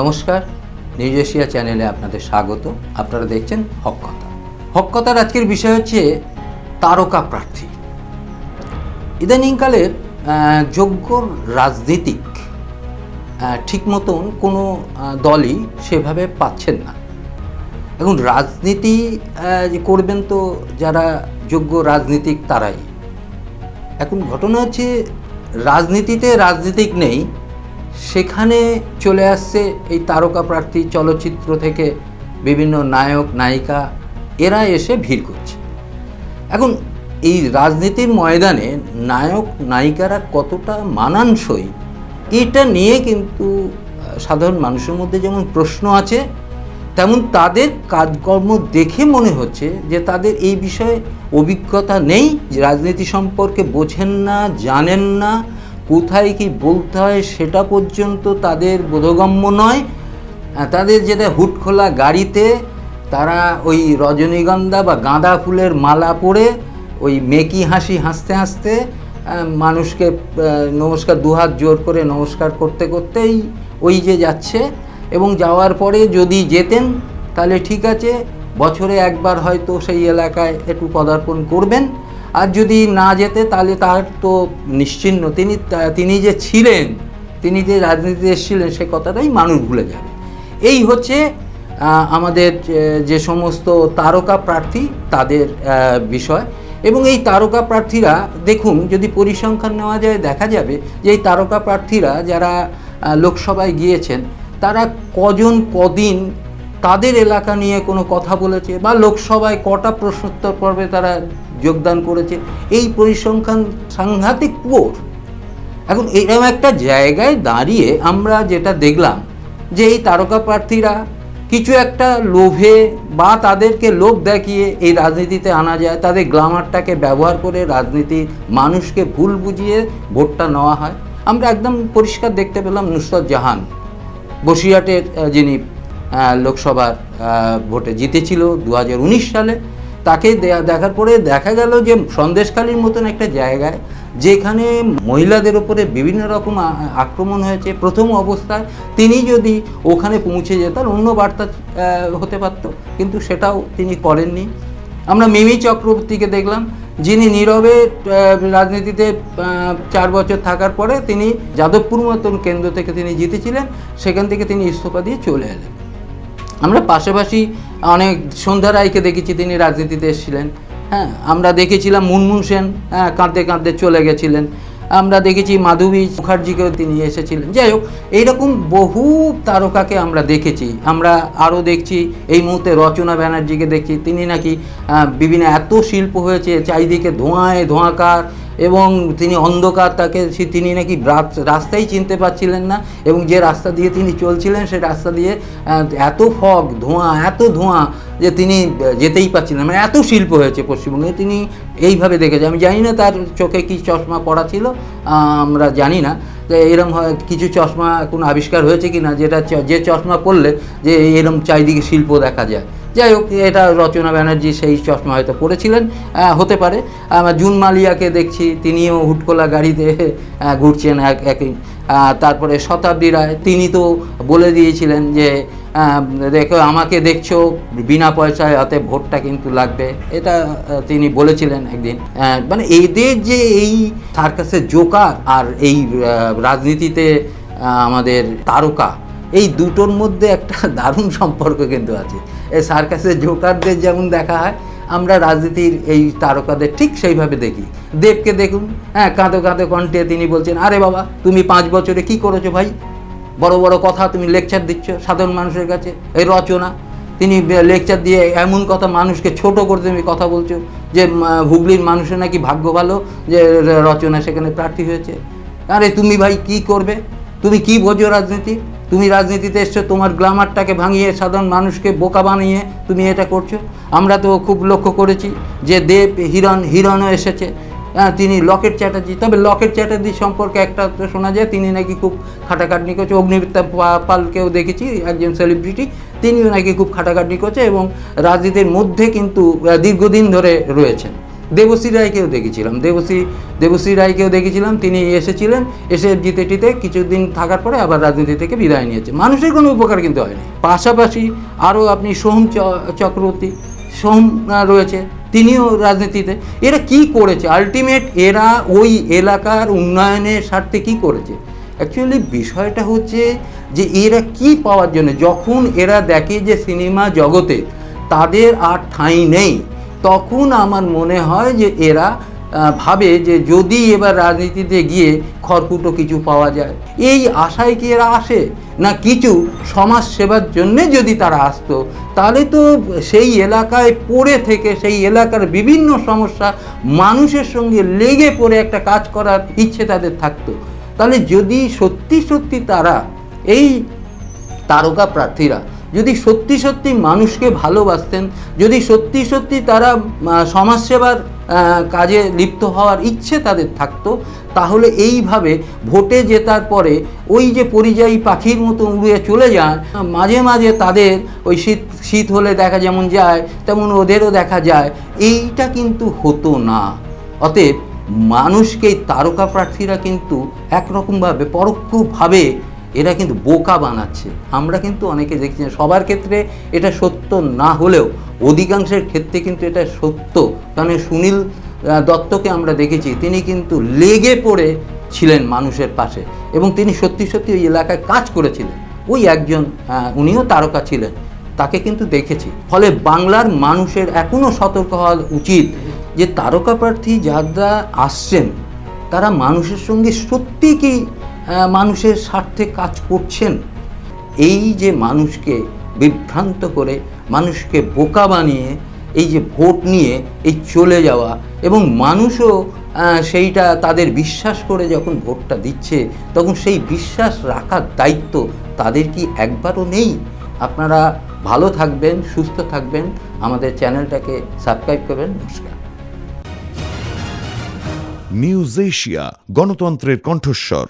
নমস্কার, news Asia চ্যানেলে আপনাদের স্বাগত। আপনারা দেখছেন হককথা হককথার আজকের বিষয় হচ্ছে তারকা প্রার্থী। ইদানিংকালের যোগ্য রাজনীতিক ঠিক মতন কোনো দলই সেভাবে পাচ্ছেন না। এখন রাজনীতি করবেন তো যারা যোগ্য রাজনীতিক তারাই। এখন ঘটনা হচ্ছে, রাজনীতিতে রাজনীতিক নেই সেখানে চলে আসছে এই তারকা প্রার্থী চলচ্চিত্র থেকে বিভিন্ন নায়ক, নায়িকা, এরা এসে ভিড় করছে। এখন এই রাজনীতির ময়দানে নায়ক, নায়িকারা কতটা মানানসই, এটা নিয়ে কিন্তু সাধারণ মানুষের মধ্যে যেমন প্রশ্ন আছে, তেমন তাদের কাজকর্ম দেখে মনে হচ্ছে যে তাদের এই বিষয়ে অভিজ্ঞতা নেই রাজনীতি সম্পর্কে বোঝেন না, জানেন না কোথায় কি বলতে হয় সেটা পর্যন্ত তাদের বোধগম্য নয়। তাদের যেটা হুট খোলা গাড়িতে তারা ওই রজনীগন্ধা বা গাঁদা ফুলের মালা পরে ওই মেকি হাসি হাসতে হাসতে মানুষকে নমস্কার, দুহাত জোর করে নমস্কার করতে করতেই ওই যে যাচ্ছে। এবং যাওয়ার পরে যদি যেতেন, তাহলে ঠিক আছে, বছরে একবার হয়তো সেই এলাকায় একটু পদার্পণ করবেন। আর যদি না যেতে, তাহলে তার তো নিশ্চিহ্ন তিনি তিনি যে ছিলেন, তিনি যে রাজনীতিতে এসেছিলেন, সে কথাটাই মানুষ ভুলে যাবে। এই হচ্ছে আমাদের যে সমস্ত তারকা প্রার্থী, তাদের বিষয়। এবং এই তারকা প্রার্থীরা, দেখুন, যদি পরিসংখ্যান নেওয়া যায়, দেখা যাবে যে এই তারকা প্রার্থীরা যারা লোকসভায় গিয়েছেন, তারা কজন কদিন তাদের এলাকা নিয়ে কোনো কথা বলেছে বা লোকসভায় কটা প্রশ্নোত্তর পর্বে তারা যোগদান করেছে, এই পরিসংখ্যান সাংঘাতিক পুয়োর এখন এরকম একটা জায়গায় দাঁড়িয়ে আমরা যেটা দেখলাম যে এই তারকা প্রার্থীরা কিছু একটা লোভে বা তাদেরকে লোভ দেখিয়ে এই রাজনীতিতে আনা যায়, তাদের গ্লামারটাকে ব্যবহার করে রাজনীতি মানুষকে ভুল বুঝিয়ে ভোটটা নেওয়া হয়। আমরা একদম পরিষ্কার দেখতে পেলাম নুসরত জাহান, বসিরহাটের যিনি লোকসভার ভোটে জিতেছিল দু হাজার উনিশ সালে। তাকে দেখার পরে দেখা গেল যে সন্দেশখালীর মতন একটা জায়গায় যেখানে মহিলাদের ওপরে বিভিন্ন রকম আক্রমণ হয়েছে, প্রথম অবস্থায় তিনি যদি ওখানে পৌঁছে যেতেন, অন্য বার্তা হতে পারত। কিন্তু সেটাও তিনি করেননি। আমরা মিমি চক্রবর্তীকে দেখলাম, যিনি নীরবে রাজনীতিতে চার বছর থাকার পরে তিনি যাদবপুর মতন কেন্দ্র থেকে তিনি জিতেছিলেন, সেখান থেকে তিনি ইস্তফা দিয়ে চলে এলেন। আমরা পাশাপাশি অনেক সন্ধ্যা রায়কে দেখেছি, তিনি রাজনীতিতে এসেছিলেন। হ্যাঁ আমরা দেখেছিলাম মুনমুন সেন হ্যাঁ কাঁদতে কাঁদতে চলে গেছিলেন। আমরা দেখেছি মাধবী মুখার্জিকেও তিনি এসেছিলেন। যাই হোক, এইরকম বহু তারকাকে আমরা দেখেছি। আমরা আরও দেখছি, এই মুহূর্তে রচনা ব্যানার্জিকে দেখছি। তিনি নাকি বিভিন্ন এত শিল্প হয়েছে, চারিদিকে ধোঁয়ায় ধোঁয়াকার এবং তিনি অন্ধকার, তাকে তিনি নাকি রাস্তাই চিনতে পারছিলেন না এবং যে রাস্তা দিয়ে তিনি চলছিলেন, সে রাস্তা দিয়ে এত ফগ, ধোঁয়া, এত ধোঁয়া যে তিনি যেতেই পারছিলেন মানে এত শিল্প হয়েছে পশ্চিমবঙ্গে। তিনি এইভাবে দেখেছে আমি জানি না তার চোখে কি চশমা পড়া ছিল আমরা জানি না। তো এরম কিছু চশমা এখন আবিষ্কার হয়েছে কি না যেটা যে চশমা পরলে যে এরম চারিদিকে শিল্প দেখা যায়। যাই হোক, এটা রচনা ব্যানার্জি সেই চশমা হয়তো পড়েছিলেন হতে পারে। জুন মালিয়াকে দেখছি, তিনিও হুটকোলা গাড়িতে ঘুরছেন এক একই তারপরে শতাব্দী রায়, তিনি তো বলে দিয়েছিলেন যে দেখো, আমাকে দেখছ, বিনা পয়সায় হাতে ভোটটা কিন্তু লাগবে। এটা তিনি বলেছিলেন একদিন। মানে এদের যে এই সার্কাসের জোকার আর এই রাজনীতিতে আমাদের তারকা এই দুটোর মধ্যে একটা দারুণ সম্পর্ক কিন্তু আছে। এই সার্কাসের জোকারদের যেমন দেখা হয়, আমরা রাজনীতির এই তারকাদের ঠিক সেইভাবে দেখি। দেবকে দেখুন হ্যাঁ কাঁদো কাঁদো কণ্ঠে তিনি বলছেন, আরে বাবা, তুমি পাঁচ বছরে কি করেছ ভাই? বড় বড় কথা তুমি লেকচার দিচ্ছ সাধারণ মানুষের কাছে, এই রচনা। তিনি লেকচার দিয়ে এমন কথা মানুষকে ছোট করে তুমি কথা বলছো যে হুগলির মানুষের নাকি ভাগ্য ভালো যে রচনা সেখানে প্রার্থী হয়েছে। আরে তুমি ভাই কি করবে? তুমি কি বোঝো রাজনীতি? তুমি রাজনীতিতে এসছো, তোমার গ্লামারটাকে ভাঙিয়ে সাধারণ মানুষকে বোকা বানিয়ে তুমি এটা করছ। আমরা তো খুব লক্ষ্য করেছি যে দেব হিরণ, হিরণও এসেছে। তিনি লকেট চ্যাটার্জি। তবে লকেট চ্যাটার্জি সম্পর্কে একটা তো শোনা যায়, তিনি নাকি খুব খাটাখাটনি করছে। পা- পালকেও দেখেছি, একজন সেলিব্রিটি তিনিও নাকি খুব খাটাখাটনি করছে এবং রাজনীতির মধ্যে কিন্তু দীর্ঘদিন ধরে রয়েছেন। দেবশ্রী রায়কেও দেখেছিলাম। দেবশ্রী দেবশ্রী রায়কেও দেখেছিলাম, তিনি এসেছিলেন, এসে জিতে টিতে কিছুদিন থাকার পরে আবার রাজনীতি থেকে বিদায় নিয়েছে। মানুষের কোনো উপকার কিন্তু হয়নি। পাশাপাশি আরও আপনি সোহম চক্রবর্তী, সোহম রয়েছে, তিনিও রাজনীতিতে। এরা কি করেছে? আলটিমেট এরা ওই এলাকার উন্নয়নের স্বার্থে কি করেছে? অ্যাকচুয়ালি বিষয়টা হচ্ছে যে এরা কি পাওয়ার জন্য? যখন এরা দেখে যে সিনেমা জগতে তাদের আর ঠাঁই নেই তখন আমার মনে হয় যে এরা ভাবে যে যদি এবার রাজনীতিতে গিয়ে খড়কুটো কিছু পাওয়া যায়। এই আশায় কি এরা আসে? না কিছু সমাজ সেবার জন্যে যদি তারা আসতো? তাহলে তো সেই এলাকায় পড়ে থেকে, সেই এলাকার বিভিন্ন সমস্যা মানুষের সঙ্গে লেগে পড়ে একটা কাজ করার ইচ্ছে তাদের থাকতো। তাহলে যদি সত্যি সত্যি তারা, এই তারকা প্রার্থীরা যদি সত্যি সত্যি মানুষকে ভালোবাসতেন, যদি সত্যি সত্যি তারা সমাজসেবার কাজে লিপ্ত হওয়ার ইচ্ছে তাদের থাকতো, তাহলে এইভাবে ভোটে জেতার পরে ওই যে পরিযায়ী পাখির মতো উড়ে চলে যান মাঝে মাঝে তাদের ওই শীত শীত হলে দেখা যেমন যায়, তেমন ওদেরও দেখা যায়, এইটা কিন্তু হতো না। অতএব মানুষকে তারকা প্রার্থীরা কিন্তু একরকমভাবে, পরোক্ষভাবে এরা কিন্তু বোকা বানাচ্ছে। আমরা কিন্তু অনেকে দেখছি। সবার ক্ষেত্রে এটা সত্য না হলেও অধিকাংশের ক্ষেত্রে কিন্তু এটা সত্য। কারণ সুনীল দত্তকে আমরা দেখেছি, তিনি কিন্তু লেগে পড়ে ছিলেন মানুষের পাশে এবং তিনি সত্যি সত্যি ওই এলাকায় কাজ করেছিলেন। ওই একজন উনিও তারকা ছিলেন, তাকে কিন্তু দেখেছি। ফলে বাংলার মানুষের এখনও সতর্ক হওয়া উচিত যে তারকা প্রার্থী যারা আসছেন, তারা মানুষের সঙ্গে সত্যি কি মানুষের স্বার্থে কাজ করছেন। এই যে মানুষকে বিভ্রান্ত করে, মানুষকে বোকা বানিয়ে, এই যে ভোট নিয়ে এই চলে যাওয়া এবং মানুষও সেইটা তাদের বিশ্বাস করে যখন ভোটটা দিচ্ছে, তখন সেই বিশ্বাস রাখার দায়িত্ব তাদের কি একবারও নেই? আপনারা ভালো থাকবেন, সুস্থ থাকবেন। আমাদের চ্যানেলটাকে সাবস্ক্রাইব করবেন। নমস্কার। নিউজ এশিয়া, গণতন্ত্রের কণ্ঠস্বর।